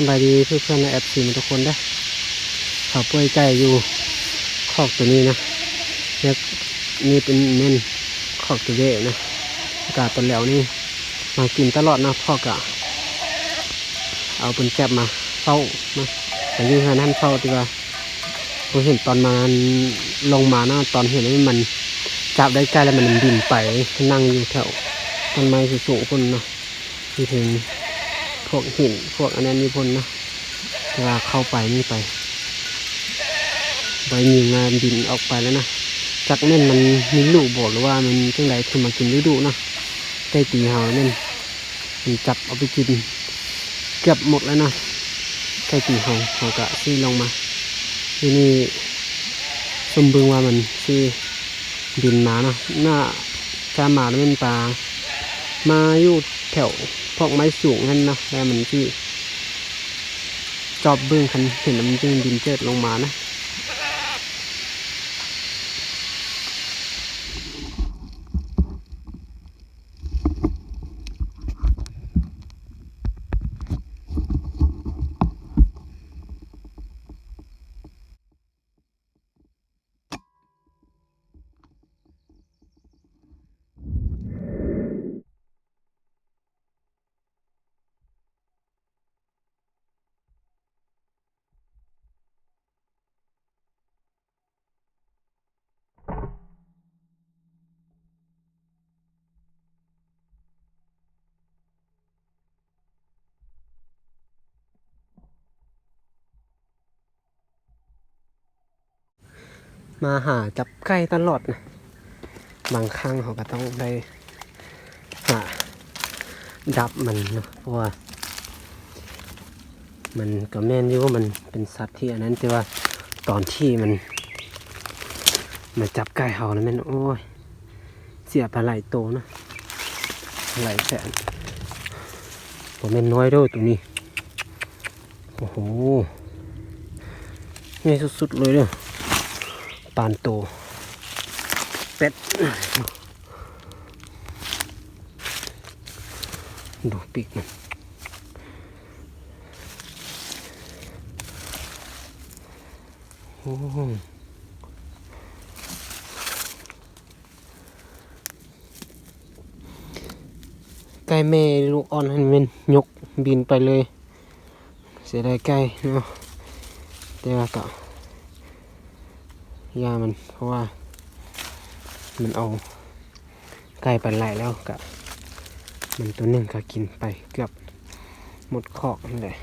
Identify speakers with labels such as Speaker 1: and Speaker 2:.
Speaker 1: สบายดีเพื่อนๆในแอปซีทุกคนเด้ขาป่วยไก่อยู่คอกตัวนี้นะแล้วนี่เป็นเม่นคอกตัวเวนะอากาศตอนแล้วนี่มากินตลอดนะพ่อกะเอาเป็นแก็บมาเฝ้ามาแต่ยืนหันหันเฝ้าดีกว่าผมเห็นตอนมันลงมานะตอนเห็นว่ามัน จับได้ใกล้แล้วมันบินไปนั่งอยู่แถวต้นไม้สูงๆคนเนาะที่ถึง พวกหินพวกอันนั้นมีพนนะเวลาเข้าไปนี่ไปใบมีงานบินออกไปแล้วนะจากเม่นมันมีลูกบอกหรือว่ามันจังไรคือมากินฤดูนะใกล้ตีเห่าเม่นมันจับเอาไปกินเกือบหมดแล้วนะใกล้ตีเห่าเขากะซื้อลงมาที่นี่สมบึงว่ามันซื้อบินมาเนาะหน้าจะมาแล้วเป็นปลามาอยู่แถว พวกไม้สูงนั่นนะแล้วมันที่จอบเบื้องคันเห็นมันจึงดินเจิดลงมานะ มาหาจับไก่ตลอดนะบางครั้งเขาก็ต้องได้หาดับมันเนาะเพราะว่า มันก็แม่นอยู่ว่ามันเป็นสัตว์ที่อันนั้นแต่ว่าตอนที่มันมาจับไก่เขาแล้วแม่นโอ้ย เสียปลายโตนะหลายแสนผมเป็นน้อยด้วยตัวนี้ โอ้โหนี่สุดๆเลยเด้อ ปานโตเป็ดดูปีกมันโอ้โหไก่แม่ลูกอ่อนให้มันยกบินไปเลย เสียดายไก่เนาะแต่ว่าก็ ยามัน เพราะว่า มันเอาไก่ปันไหลแล้วกับมันตัวหนึ่งก็กินไปเกือบหมดคอกนั่นแหละ